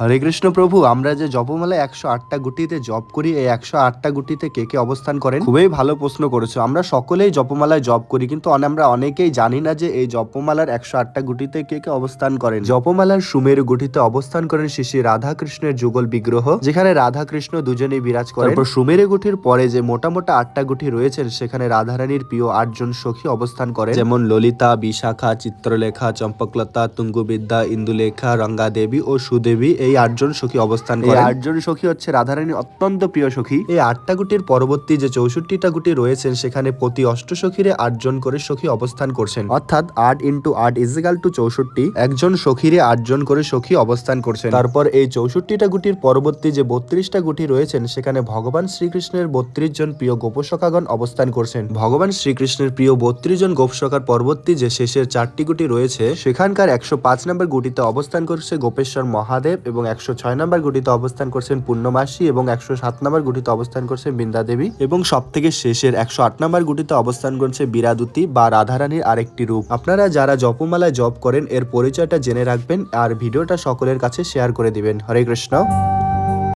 হরে কৃষ্ণ প্রভু, আমরা যে জপমালা একশো আটটা গুটিতে জপ করি, এই একশো আটটা গুটিতে কে কে অবস্থান করেন? খুবই ভালো প্রশ্ন করেছ। আমরা সকলেই জপমালায় জপ করি, কিন্তু আমরা অনেকেই জানি না যে এই জপমালার একশো আটটা গুটিতে কে কে অবস্থান করেন। জপমালার সুমেরু গুটিতে অবস্থান করেন শ্রী রাধা কৃষ্ণের যুগল বিগ্রহ, যেখানে রাধা কৃষ্ণ দুজনেই বিরাজ করেন। তারপর সুমেরু গুটির পরে যে মোটা মোটা আটটা গুটি রয়েছেন, সেখানে রাধারানীর প্রিয় আটজন সখী অবস্থান করেন। যেমন ললিতা, বিশাখা, চিত্রলেখা, চম্পকলতা তুঙ্গুবিদ্যা ইন্দুলেখা, রঙ্গাদেবী ও সুদেবী এই আটজন সখী অবস্থান এই আটজন সখী হচ্ছে রাধারানীর অত্যন্ত প্রিয় সখী। এই আটটা গুটির পরবর্তী যে চৌষট্টিটা গুটি রয়েছেন সেখানে প্রতি অষ্ট সখীরে আটজন করে সখী অবস্থান করছেন। অর্থাৎ আট ইন্টু আট ইজিক্যাল টু চৌষট্টি। একজন সখীরে আটজন করে সখী অবস্থান করছেন। তারপর এই চৌষট্টিটা গুটির পরবর্তী যে বত্রিশটা গুটি রয়েছেন সেখানে ভগবান শ্রীকৃষ্ণের বত্রিশ জন প্রিয় গোপসখাগণ অবস্থান করছেন। ভগবান শ্রীকৃষ্ণের প্রিয় বত্রিশ জন গোপসখার পরবর্তী যে শেষের চারটি গুটি রয়েছে সেখানকার একশো পাঁচ নম্বর গুটিতে অবস্থান করছে গোপেশ্বর মহাদেব এবং একশো ছয় নম্বর গুটিতে অবস্থান করছেন পূর্ণমাসী এবং একশো সাত নম্বর গুটিতে অবস্থান করছেন বৃন্দা দেবী। এবং সব থেকে শেষের একশো আট নম্বর গুটিতে অবস্থান করছে বিরাদুতি বা রাধারানীর আরেকটি রূপ। আপনারা যারা জপমালায় জপ করেন, এর পরিচয়টা জেনে রাখবেন আর ভিডিওটা সকলের কাছে শেয়ার করে দিবেন। হরে কৃষ্ণ।